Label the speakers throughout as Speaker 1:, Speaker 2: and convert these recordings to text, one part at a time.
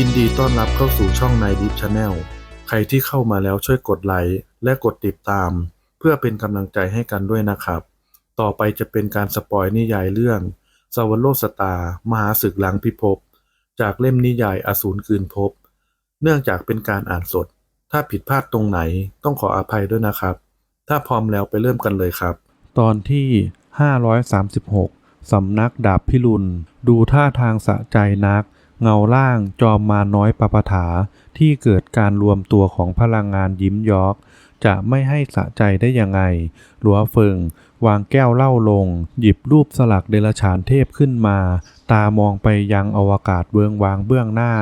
Speaker 1: ยินดีต้อนรับเข้าสู่ช่องนายดิฟชาแนลใครที่เข้ามาแล้วช่วยกดไลค์และกดติดตาม เพื่อเป็นกำลังใจให้กันด้วยนะครับ ต่อไปจะเป็นการสปอยนิยายเรื่องสวรรโลสตา มหาศึกหลังพิภพ จากเล่มนิยายอสูรคืนภพ เนื่องจากเป็นการอ่านสด ถ้าผิดพลาดตรงไหนต้องขออภัยด้วยนะครับ ถ้าพร้อมแล้วไปเริ่มกันเลยครับ ตอนที่ 536สำนักดาบพิรุณดูท่าทางสะใจนัก เงาล่างจอมมาน้อยปปถาที่เกิดการรวมตัวของพลังงานยิ้มยอก จะไม่ให้สะใจได้ยังไง หลัวเฟิง วางแก้วเหล้าลง หยิบรูปสลักเดลฉานเทพขึ้นมา ตามองไปยังอวกาศเบื้องวางเบื้องหน้า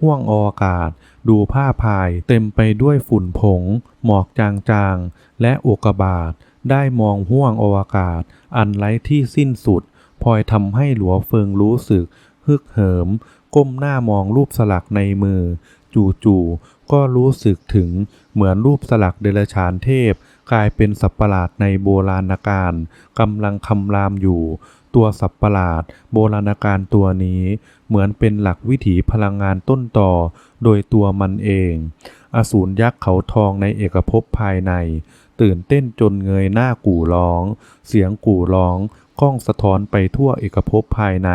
Speaker 1: ห้วงอวกาศ ดูผ้าพายเต็มไปด้วยฝุ่นผง หมอกจางๆ และอุกบาตได้มองห้วงอวกาศ อันไร้ที่สิ้นสุดพลอยทำให้หลัวเฟิงรู้สึก ฮึกเหิม ก้มหน้ามองรูปสลักในมือ จู่ๆก็รู้สึกถึงเหมือนรูปสลักเดลฉานเทพ กลายเป็นสัตว์ประหลาดในโบราณกาลกำลังคำรามอยู่ ตัวสัตว์ประหลาด โบราณกาลตัวนี้ เหมือนเป็นหลักวิถีพลังงานต้นต่อ โดยตัวมันเอง อสูรยักษ์เขาทองในเอกภพภายใน ตื่นเต้นจนเงยหน้ากู่ร้อง เสียงกู่ร้อง กล้องสะท้อนไปทั่วเอกภพภายใน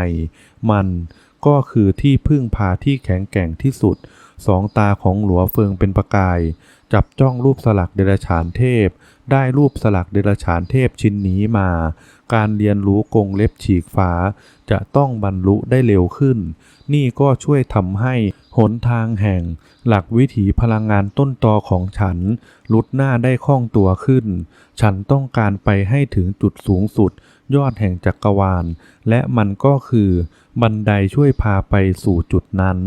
Speaker 1: มันก็คือที่พึ่งพาที่แข็งแกร่งที่สุด สองตาของหลัวเฟิงเป็นประกาย จับจ้องรูปสลักเดรัจฉานเทพ ได้รูปสลักเดรัจฉานเทพชิ้นนี้มา การเรียนรู้กงเล็บฉีกฟ้าจะต้องบรรลุได้เร็วขึ้น นี่ก็ช่วยทำให้หนทางแห่ง หลักวิถีพลังงานต้นตอของฉัน ลุดหน้าได้คล่องตัวขึ้น ฉันต้องการไปให้ถึงจุดสูงสุด ยอดแห่งจักรวาล และมันก็คือ บันไดช่วยพาไปสู่จุดนั้น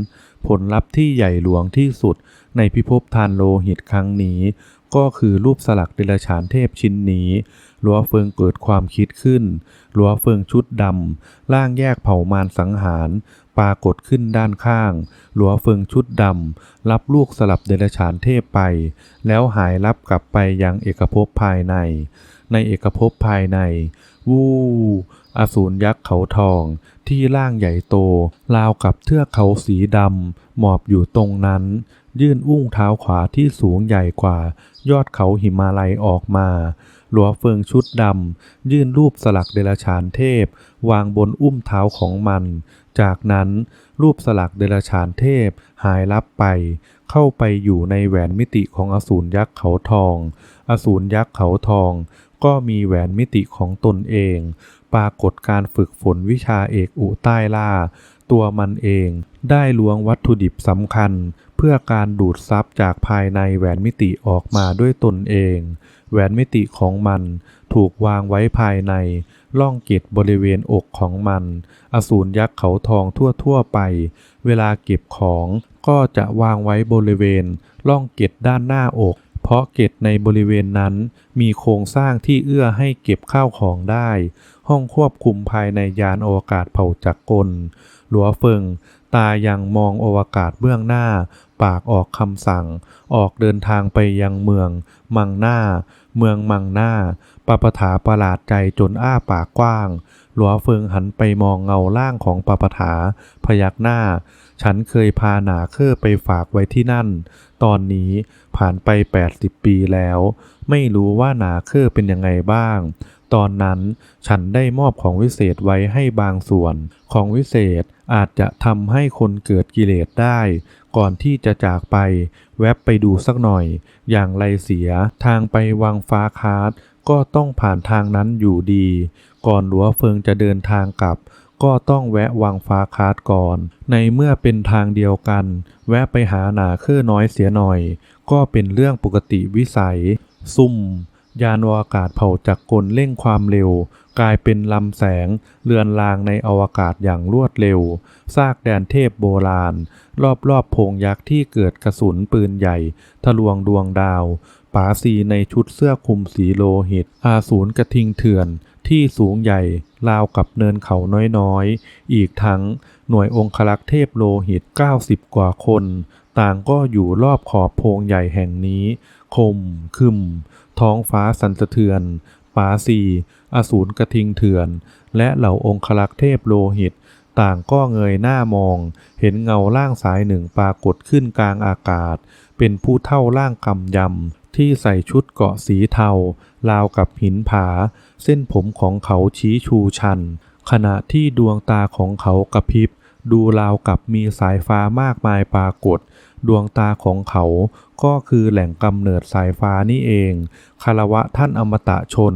Speaker 1: ผลลัพธ์ที่ใหญ่หลวงที่สุดในพิภพทานโลหิตครั้งนี้ ก็คือรูปสลักเดรัจฉานเทพชิ้นนี้หลัวเฟิงเกิดความคิดขึ้นหลัวเฟิงชุดดำร่างแยกเผ่ามารสังหารปรากฏขึ้นด้านข้าง หลัวเฟิงชุดดำรับลูกสลับเดรัจฉานเทพไป แล้วหายลับกลับไปยังเอกภพภายใน ในเอกภพภายใน วูอสูรยักษ์เขาทอง ที่ร่างใหญ่โต ราวกับเทือกเขาสีดำ หมอบอยู่ตรงนั้น ยื่นอุ้งเท้าขวาที่สูงใหญ่กว่า ยอดเขาหิมาลัยออกมา หลัวเฟิงชุดดำ ยื่นรูปสลักเดรฉานเทพ วางบนอุ้มเท้าของมัน จากนั้นรูปสลักเดรฉานเทพหายลับไป เข้าไปอยู่ในแหวนมิติของอสูรยักษ์เขาทอง อสูรยักษ์เขาทอง ก็มีแหวนมิติของตนเอง ปรากฏการฝึกฝนวิชาเอกอุใต้ล่า ตัวมันเองได้ล้วงวัตถุดิบสำคัญ เพื่อการดูดซับจากภายในแหวนมิติออกมาด้วยตนเอง แหวนมิติของมันถูกวางไว้ภายในล่องเกตบริเวณอกของมัน อสูรยักษ์เขาทองทั่วๆไป เวลาเก็บของก็จะวางไว้บริเวณล่องเกตด้านหน้าอก เพราะเกตในบริเวณนั้นมีโครงสร้างที่เอื้อให้เก็บข้าวของได้ ห้องควบคุมภายในยานอวกาศเผ่าจักรกลหลัวเฟิง ตายังมองโอวกาศเบื้องหน้า ปากออกคำสั่ง ออกเดินทางไปยังเมือง มังหน้า เมืองมังหน้าปปถาประหลาดใจจนอ้าปากกว้าง หลัวเฟิงหันไปมองเงาล่างของปปถา พยักหน้า ฉันเคยพาหนาเคอไปฝากไว้ที่นั่น ตอนนี้ผ่านไป 80 ปีแล้ว ไม่รู้ว่าหนาเคอเป็นยังไงบ้าง ตอนนั้นฉันได้มอบของวิเศษไว้ให้บางส่วน ของวิเศษอาจจะทำให้คนเกิดกิเลสได้ ก่อนที่จะจากไป แวบไปดูสักหน่อย อย่างไรเสียทางไปวังฟ้าคาร์ดก็ต้องผ่านทางนั้นอยู่ดี ก่อนหลัวเฟิงจะเดินทางกลับ ก็ต้องแวะวังฟ้าคาร์ดก่อน ในเมื่อเป็นทางเดียวกัน แวะไปหาหนาเครื่อน้อยเสียหน่อย ก็เป็นเรื่องปกติวิสัย ซุ่ม ยานอวกาศเผาจักรกลเร่งความเร็ว กลายเป็นลำแสงเลือนลางในอวกาศอย่างรวดเร็ว ซากแดนเทพโบราณ รอบๆโพงยักษ์ที่เกิดกระสุนปืนใหญ่ ทะลวงดวงดาว ป๋าซีในชุดเสื้อคลุมสีโลหิต อาสูรกระทิงเถื่อน ที่สูงใหญ่ ราวกับเนินเขาน้อยๆอีกทั้งหน่วยองคลักษ์เทพโลหิต 90 กว่าคน ต่างก็อยู่รอบขอบโพงใหญ่แห่งนี้ คม คึม ท้องฟ้าสันสะเทือนป๋าซีอสูรกระทิงเถื่อน และเหล่าองคลักษ์เทพโลหิต ต่างก็เงยหน้ามอง เห็นเงาร่างสายหนึ่งปรากฏขึ้นกลางอากาศ เป็นผู้เท่าร่างกำยำ ที่ใส่ชุดเกราะสีเทา ราวกับหินผา เส้นผมของเขาชี้ชูชัน ขณะที่ดวงตาของเขากระพริบ ดูราวกับมีสายฟ้ามากมายปรากฏ ดวงตาของเขาก็คือแหล่งกำเนิดสายฟ้านี่เอง คารวะท่านอมตะชน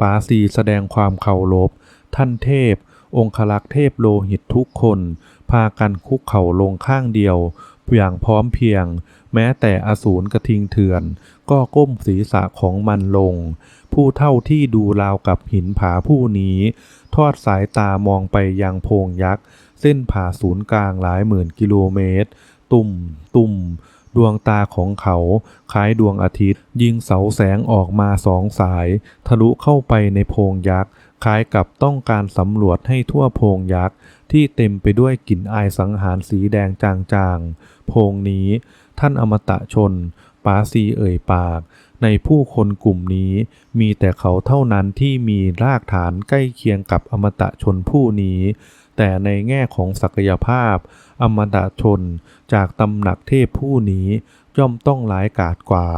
Speaker 1: ปาสีแสดงความเคารพ ท่านเทพ องคลักษ์เทพโลหิตทุกคน พากันคุกเข่าลงข้างเดียวอย่างพร้อมเพียง แม้แต่อสูรกระทิงเถื่อน ก็ก้มศีรษะของมันลง ผู้เท่าที่ดูราวกับหินผาผู้นี้ ทอดสายตามองไปยังโพงยักษ์ เส้นผ่าศูนย์กลางหลายหมื่นกิโลเมตร ตุ่ม ตุ่ม ดวงตาของเขาคล้ายดวงอาทิตย์ ยิงเสาแสงออกมาสองสาย ทะลุเข้าไปในโพงยักษ์คล้ายกับต้องการสำรวจให้ทั่วโพงยักษ์ที่เต็มไปด้วยกลิ่นอายสังหารสีแดงจางๆ โพงนี้ท่านอมตะชน ปาซีเอ่ยปาก ในผู้คนกลุ่มนี้มีแต่เขาเท่านั้นที่มีรากฐานใกล้เคียงกับอมตะชนผู้นี้ แต่ในแง่ของศักยภาพ อมตะชนจากตำหนักเทพผู้นี้ย่อมต้องร้ายกาจกว่า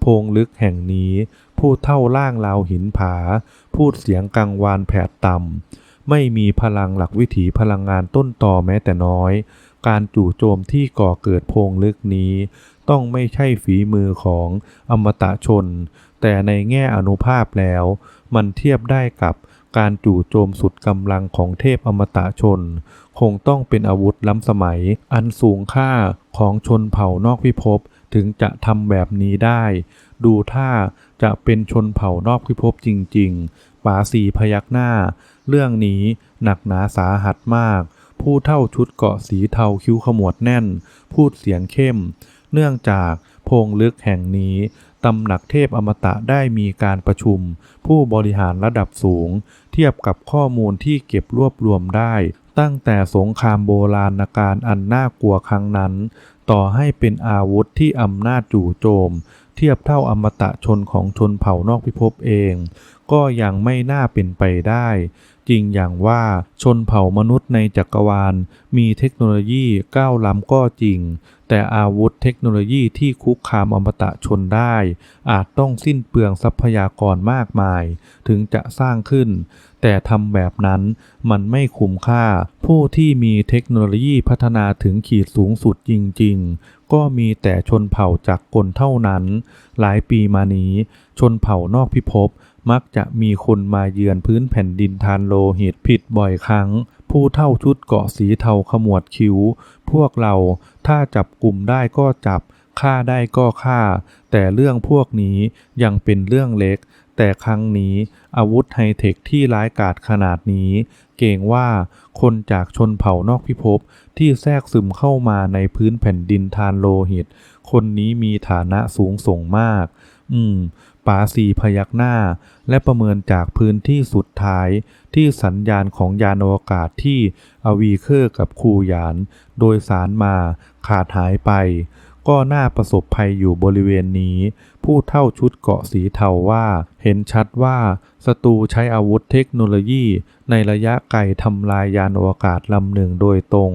Speaker 1: โพงลึกแห่งนี้ผู้เท่าล่างราวหินผา พูดเสียงกังวานแผดต่ำไม่มีพลังหลักวิถีพลังงานต้นต่อแม้แต่น้อย การจู่โจมที่ก่อเกิดโพงลึกนี้ ต้องไม่ใช่ฝีมือของอมตะชน แต่ในแง่อนุภาพแล้ว มันเทียบได้กับการจู่โจมสุดกำลังของเทพอมตะชน คงต้องเป็นอาวุธล้ำสมัย อันสูงค่าของชนเผ่านอกพิภพถึงจะทำแบบนี้ได้ ดูท่าจะเป็นชนเผ่านอกพิภพจริง ๆป๋าสีพยักหน้า เรื่องนี้หนักหนาสาหัสมาก ผู้เท่าชุดเกาะสีเทาคิ้วขมวดแน่น พูดเสียงเข้ม เนื่องจากโพงลึกแห่งนี้ตำหนักเทพอมตะได้มีการประชุม ผู้บริหารระดับสูง เทียบกับข้อมูลที่เก็บรวบรวมได้ ตั้งแต่สงครามโบราณการอันน่ากลัวครั้งนั้น ต่อให้เป็นอาวุธที่อำนาจจู่โจม เทียบเท่าอมตะชนของชนเผ่านอกพิภพเอง ก็ยังไม่น่าเป็นไปได้ จริงอย่างว่าชนเผ่ามนุษย์ในจักรวาล มีเทคโนโลยีก้าวล้ำก็จริง แต่อาวุธเทคโนโลยีที่คุกคามอมตะชนได้ อาจต้องสิ้นเปลืองทรัพยากรมากมาย ถึงจะสร้างขึ้น แต่ทำแบบนั้นมันไม่คุ้มค่า ผู้ที่มีเทคโนโลยีพัฒนาถึงขีดสูงสุดจริง ๆ ก็มีแต่ชนเผ่าจากกลเท่านั้น หลายปีมานี้ ชนเผ่านอกพิภพมักจะมีคนมาเยือนพื้นแผ่นดินทานโลหิตผิดบ่อยครั้ง ผู้เท่าชุดเกาะสีเทาขมวดคิ้ว พวกเราถ้าจับกลุ่มได้ก็จับฆ่าได้ก็ฆ่า แต่เรื่องพวกนี้ยังเป็นเรื่องเล็ก แต่ครั้งนี้อาวุธไฮเทคที่ร้ายกาจขนาดนี้ เกรงว่าคนจากชนเผ่านอกพิภพที่แทรกซึมเข้ามาในพื้นแผ่นดินทานโลหิต คนนี้มีฐานะสูงส่งมาก อืมป๋าสีพยักหน้า และประเมินจากพื้นที่สุดท้าย ที่สัญญาณของยานอวกาศที่อวีเคอร์กับคูหยาน โดยสารมาขาดหายไป ก็น่าประสบภัยอยู่บริเวณนี้ ผู้เท่าชุดเกาะสีเทาว่า เห็นชัดว่าศัตรูใช้อาวุธเทคโนโลยี ในระยะไกลทำลายยานอวกาศลำหนึ่งโดยตรง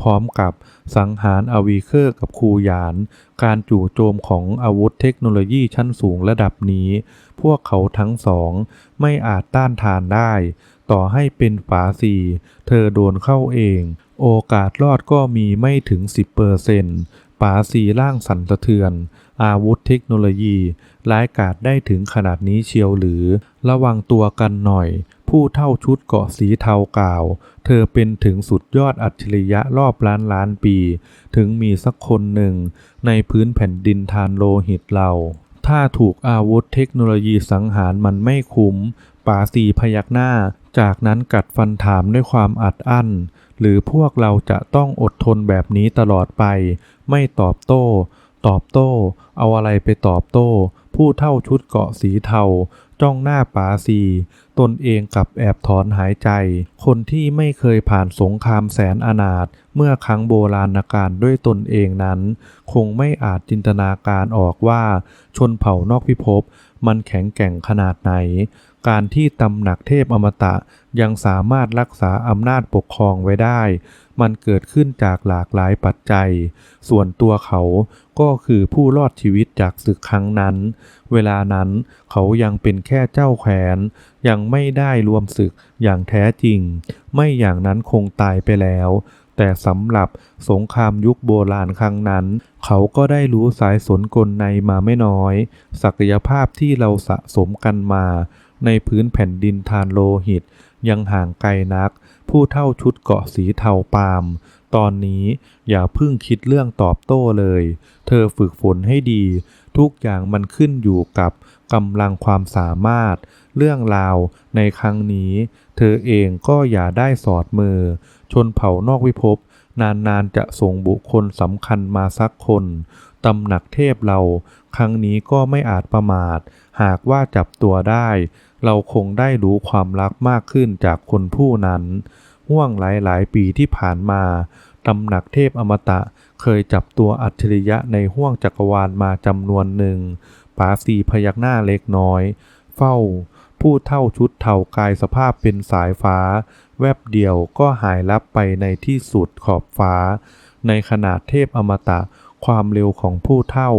Speaker 1: พร้อมกับสังหารอวีเคอร์กับคูหยาน การจู่โจมของอาวุธเทคโนโลยีชั้นสูงระดับนี้ พวกเขาทั้งสองไม่อาจต้านทานได้ ต่อให้เป็นฝาสีเธอโดนเข้าเองโอกาสรอดก็มีไม่ถึง 10%เป๋าสีร่างสั่นสะเทือน อาวุธเทคโนโลยีร้ายกาจได้ถึงขนาดนี้เชียวหรือ ระวังตัวกันหน่อย ผู้เท่าชุดเกาะสีเทากล่าว เธอเป็นถึงสุดยอดอัจฉริยะรอบล้านล้านปี ถึงมีสักคนหนึ่ง ในพื้นแผ่นดินทานโลหิตเรา ถ้าถูกอาวุธเทคโนโลยีสังหารมันไม่คุ้มป๋าสีพยักหน้า จากนั้นกัดฟันถามด้วยความอัดอั้น หรือพวกเราจะต้องอดทนแบบนี้ตลอดไป ไม่ตอบโต้ ตอบโต้ เอาอะไรไปตอบโต้ ผู้เท่าชุดเกาะสีเทา จ้องหน้าป๋าซี ตนเองกับแอบถอนหายใจ คนที่ไม่เคยผ่านสงครามแสนอนาถเมื่อครั้งโบราณกาลด้วยตนเองนั้น คงไม่อาจจินตนาการออกว่า ชนเผ่านอกพิภพมันแข็งแกร่งขนาดไหน การที่ตำหนักเทพอมตะยังสามารถรักษาอำนาจปกครองไว้ได้ มันเกิดขึ้นจากหลากหลายปัจจัย ส่วนตัวเขาก็คือผู้รอดชีวิตจากศึกครั้งนั้น เวลานั้นเขายังเป็นแค่เจ้าแขวนยังไม่ได้รวมศึกอย่างแท้จริง ไม่อย่างนั้นคงตายไปแล้ว แต่สำหรับสงครามยุคโบราณครั้งนั้น เขาก็ได้รู้สายสนกลในมาไม่น้อย ศักยภาพที่เราสะสมกันมา ในพื้นแผ่นดินทานโลหิต ยังห่างไกลนัก ผู้เท่าชุดเกาะสีเทาปาม ตอนนี้อย่าเพิ่งคิดเรื่องตอบโต้เลย เธอฝึกฝนให้ดี ทุกอย่างมันขึ้นอยู่กับกำลังความสามารถ เรื่องราวในครั้งนี้ เธอเองก็อย่าได้สอดมือ ชนเผ่านอกวิภพนานๆจะส่งบุคคลสำคัญมาสักคนตำหนักเทพเรา ครั้งนี้ก็ไม่อาจประมาท หากว่าจับตัวได้ เราคงได้รู้ความรักมากขึ้นจากคนผู้นั้นห่วงหลายๆปีที่ผ่านมาตำหนักเทพอมตะเคยจับตัวอัจฉริยะในห่วงจักรวาลมาจำนวนหนึ่งปาสีพยักหน้าเล็กน้อย เฝ้า ผู้เท่าชุดเท่ากายสภาพเป็นสายฟ้า แวบเดียวก็หายลับไปในที่สุดขอบฟ้า ในขนาดเทพอมตะความเร็วของผู้เท่า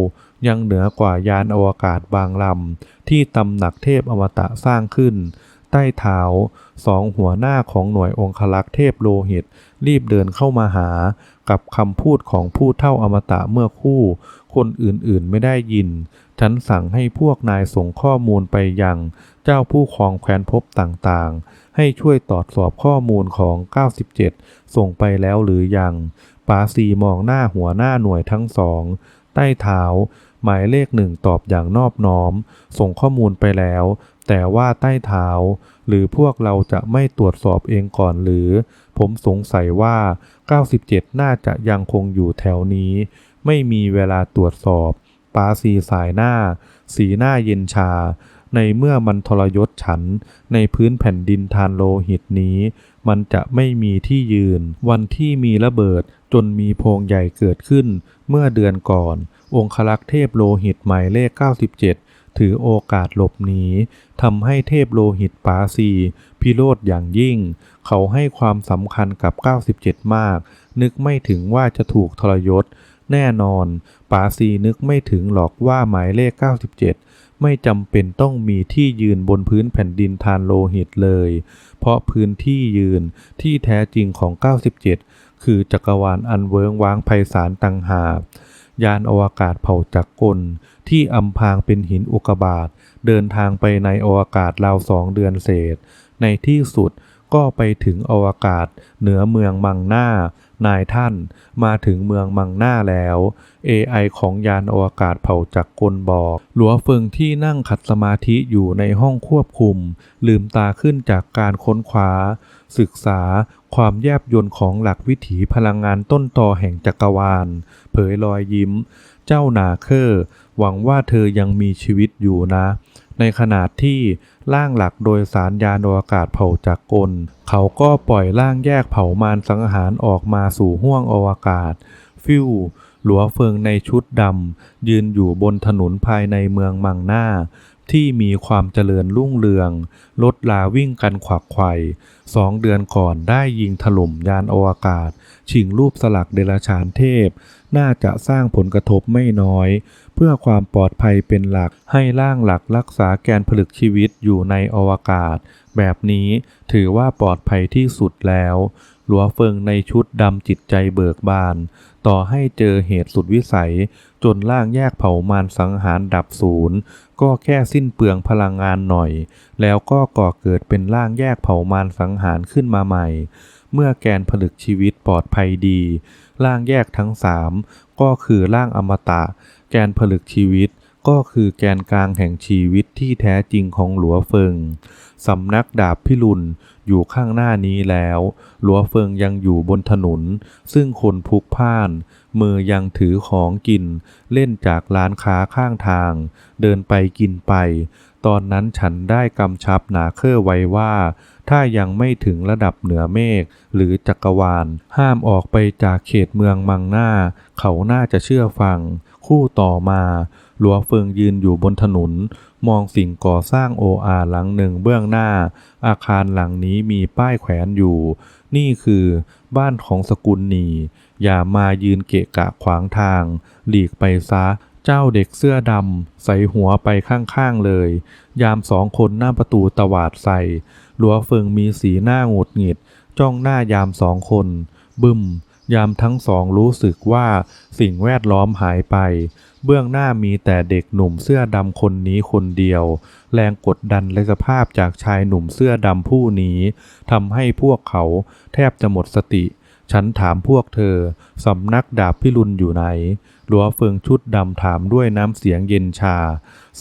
Speaker 1: ยังเหนือกว่ายานอวกาศบางลำ ที่ตำหนักเทพอมตะสร้างขึ้น ใต้เท้าสองหัวหน้าของหน่วยองคลักษ์เทพโลหิต รีบเดินเข้ามาหา กับคำพูดของผู้เท่าอมตะเมื่อคู่ คนอื่นๆไม่ได้ยิน ฉันสั่งให้พวกนายส่งข้อมูลไปยัง เจ้าผู้ครองแคว้นภพต่างๆ ให้ช่วยตรวจสอบข้อมูลของ 97 ส่งไปแล้วหรือยังปาซีมองหน้าหัวหน้าหน่วยทั้งสอง ใต้เท้า หมายเลขหนึ่งตอบอย่างนอบน้อม ส่งข้อมูลไปแล้ว แต่ว่าใต้เท้า หรือพวกเราจะไม่ตรวจสอบเองก่อนหรือ ผมสงสัยว่า 97 น่าจะยังคงอยู่แถวนี้ ไม่มีเวลาตรวจสอบปาซีสายหน้า สีหน้าเย็นชา ในเมื่อมันทรยศฉัน ในพื้นแผ่นดินทานโลหิตนี้ มันจะไม่มีที่ยืน วันที่มีระเบิดจนมีโพงใหญ่เกิดขึ้นเมื่อเดือนก่อน องคลักษ์เทพโลหิตหมายเลข 97 ถือโอกาสหลบหนีทำให้เทพโลหิตปาซี พิโรธอย่างยิ่ง เขาให้ความสำคัญกับ 97 มาก นึกไม่ถึงว่าจะถูกทรยศ แน่นอน ปาซีนึกไม่ถึงหรอกว่าหมายเลข 97 ไม่จำเป็นต้องมีที่ยืนบนพื้นแผ่นดินทานโลหิตเลย เพราะพื้นที่ยืนที่แท้จริงของ 97 คือจักรวาลอันเวิงว้างไพศาลต่างหาก ยานอวกาศเผ่าจักรกล ที่อำพางเป็นหินอุกกาบาตเดินทางไปในอวกาศราวสองเดือนเศษ ในที่สุดก็ไปถึงอวกาศเหนือเมืองมังหน้านายท่านมาถึงเมืองมังหน้าแล้ว AI ของยานอวกาศเผ่าจักรกลบอก หลัวเฟิงที่นั่งขัดสมาธิอยู่ในห้องควบคุม ลืมตาขึ้นจากการค้นคว้า ศึกษาความแยบยลของหลักวิถีพลังงานต้นต่อแห่งจักรวาล เผยรอยยิ้ม เจ้านาเคอร์หวังว่าเธอยังมีชีวิตอยู่นะ ในขณะที่ร่างหลักโดยสารยานอวกาศเผ่าจากกล เขาก็ปล่อยร่างแยกเผ่ามารสังหารออกมาสู่ห้วงอวกาศ ฟิว หลัวเฟิงในชุดดำยืนอยู่บนถนนภายในเมืองมังหน้า ที่มีความเจริญรุ่งเรือง รถลาวิ่งกันขวักไขว่สองเดือนก่อนได้ยิงถล่มยานอวกาศ ชิงรูปสลักเดลฉานเทพ น่าจะสร้างผลกระทบไม่น้อย เพื่อความปลอดภัยเป็นหลักให้ร่างหลักรักษาแกนผลึกชีวิตอยู่ในอวกาศ แบบนี้ถือว่าปลอดภัยที่สุดแล้ว หลัวเฟิงในชุดดำจิตใจเบิกบาน ต่อให้เจอเหตุสุดวิสัย จนร่างแยกเผ่ามารสังหารดับศูนย์ ก็แค่สิ้นเปลืองพลังงานหน่อย แล้วก็ก่อเกิดเป็นร่างแยกเผ่ามารสังหารขึ้นมาใหม่ เมื่อแกนผลึกชีวิตปลอดภัยดีร่างแยกทั้งสามก็คือร่างอมตะ แกนผลึกชีวิตก็คือแกนกลางแห่งชีวิตที่แท้จริงของหลัวเฟิง สำนักดาบพิรุณ อยู่ข้างหน้านี้แล้วหลัวเฟิงยังอยู่บนถนน ซึ่งคนพลุกพ่าน มือยังถือของกิน เล่นจากร้านค้าข้างทาง เดินไปกินไป ตอนนั้นฉันได้กำชับหนาเคอร์ไว้ว่า ถ้ายังไม่ถึงระดับเหนือเมฆหรือจักรวาล ห้ามออกไปจากเขตเมืองมังหน้า เขาน่าจะเชื่อฟัง คู่ต่อมาหลัวเฟิงยืนอยู่บนถนน มองสิ่งก่อสร้างโออาหลังหนึ่งเบื้องหน้า อาคารหลังนี้มีป้ายแขวนอยู่ นี่คือบ้านของสกุลนีอย่ามายืนเกะกะขวางทาง หลีกไปซะเจ้าเด็กเสื้อดำใส่หัวไปข้างๆเลย ยามสองคนหน้าประตูตวาดใส่หลัวเฟิงมีสีหน้าหงุดหงิด จ้องหน้ายามสองคน บึมยามทั้งสองรู้สึกว่าสิ่งแวดล้อมหายไป เบื้องหน้ามีแต่เด็กหนุ่มเสื้อดำคนนี้คนเดียว แรงกดดันและสภาพจากชายหนุ่มเสื้อดำผู้นี้ทำให้พวกเขาแทบจะหมดสติ ฉันถามพวกเธอ สำนักดาบพิรุณอยู่ไหนหลัวเฟิงชุดดำถามด้วยน้ำเสียงเย็นชา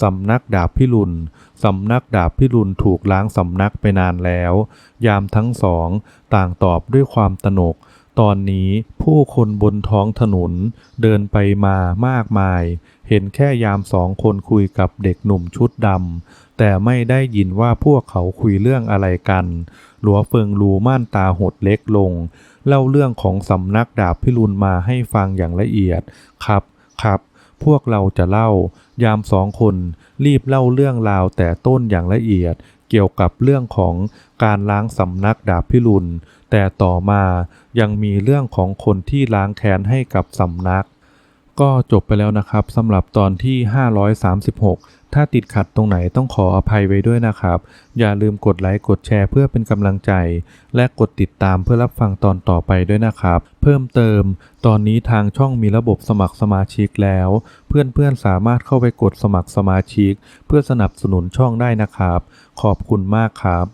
Speaker 1: สำนักดาบพิรุณสำนักดาบพิรุณถูกล้างสำนักไปนานแล้ว ยามทั้งสองต่างตอบด้วยความตนก ตอนนี้ผู้คนบนท้องถนนเดินไปมามากมาย เห็นแค่ยามสองคนคุยกับเด็กหนุ่มชุดดำแต่ไม่ได้ยินว่าพวกเขาคุยเรื่องอะไรกัน หลัวเฟิงรูม่านตาหดเล็กลง เล่าเรื่องของสำนักดาบพิรุณมาให้ฟังอย่างละเอียดครับครับพวกเราจะเล่า ยามสองคนรีบเล่าเรื่องราวแต่ต้นอย่างละเอียด เกี่ยวกับเรื่องของการล้างสำนักดาบพิรุณ แต่ต่อมายังมีเรื่องของคนที่ล้างแค้นให้กับสำนัก ก็จบไปแล้วนะครับสำหรับตอนที่ 536 ถ้าติดขัดตรงไหนต้องขออภัยไว้ด้วยนะครับ อย่าลืมกดไลค์กดแชร์เพื่อเป็นกำลังใจ และกดติดตามเพื่อรับฟังตอนต่อไปด้วยนะครับ เพิ่มเติม ตอนนี้ทางช่องมีระบบสมัครสมาชิกแล้ว เพื่อนๆสามารถเข้าไปกดสมัครสมาชิก เพื่อสนับสนุนช่องได้นะครับ ขอบคุณมากครับ